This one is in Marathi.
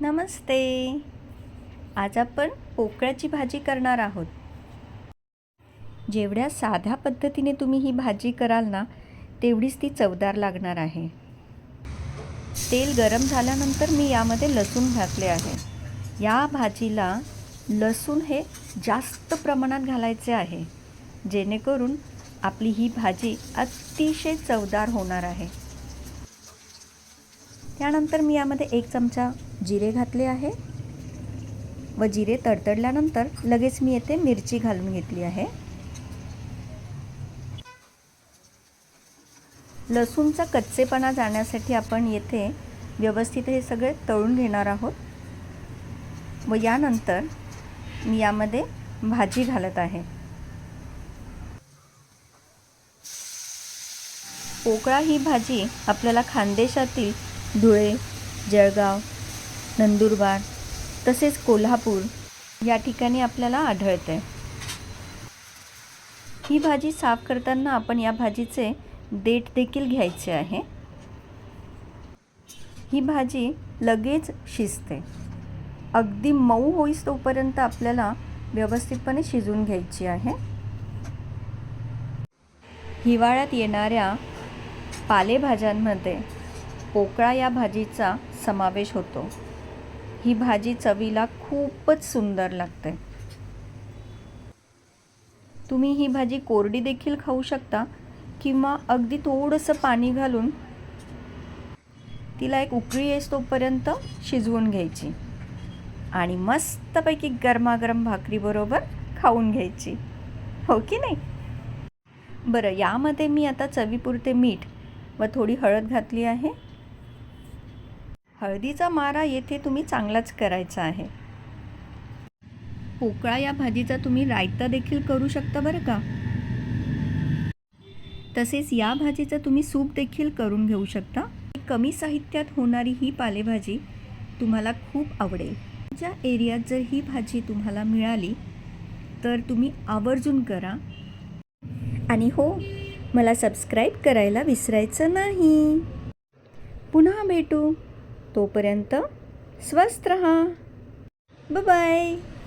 नमस्ते. आज आपण पोकळ्याची भाजी करणार आहोत. जेवढ्या साध्या पद्धतीने तुम्ही ही भाजी कराल ना तेवढीच ती चवदार लागणार आहे. तेल गरम झाल्यानंतर मी यामध्ये लसूण घातले आहे. या भाजीला लसूण हे जास्त प्रमाणात घालायचे आहे. जेणेकरून आपली ही भाजी अतिशय चवदार होणार आहे. त्यानंतर मी यामध्ये एक चमचा जिरे घातले आहे व जिरे तडतडल्यानंतर लगेच मी येथे मिरची घालून घेतली आहे. लसूणचा कच्चेपणा जाण्यासाठी आपण येथे व्यवस्थित हे सगळे तळून घेणार आहोत. व यानंतर मी यामध्ये भाजी घालत आहे. पोकळा ही भाजी आपल्याला खानदेशातील धुळे जळगाव नंदुरबार तसेच कोल्हापूर या ठिकाणी आपल्याला आढळते. ही भाजी साफ करताना आपण या भाजीचे देठ देखील घ्यायचे आहे. ही भाजी लगेच शिजते. अगदी मऊ होईस तोपर्यंत आपल्याला व्यवस्थितपणे शिजवून घ्यायची आहे. हिवाळ्यात येणाऱ्या पालेभाज्यांमध्ये पोकळा या भाजीचा समावेश होतो. ही भाजी चवीला खूपच सुंदर लागते. तुम्ही ही भाजी कोरडी देखील खाऊ शकता किंवा अगदी थोडंसं पाणी घालून तिला एक उकळी येस तोपर्यंत शिजवून घ्यायची आणि मस्तपैकी गरमागरम भाकरीबरोबर खाऊन घ्यायची. हो की नाही? बरं यामध्ये मी आता चवीपुरते मीठ व थोडी हळद घातली आहे. हळदीचा मारा येथे तुम्ही चांगलाच करायचा आहे. पोकळा या भाजीचा तुम्ही रायता देखील करू शकता बरं का? तसेच या भाजीचं तुम्ही सूप देखील करून घेऊ शकता. कमी साहित्यात होणारी ही पालेभाजी तुम्हाला खूप आवडेल. ज्या एरियात जर ही भाजी तुम्हाला मिळाली तर तुम्ही आवर्जून करा. आणि हो मला सबस्क्राईब करायला विसरायचं नाही. पुन्हा भेटू. तोपर्यंत स्वस्त रहा. बाय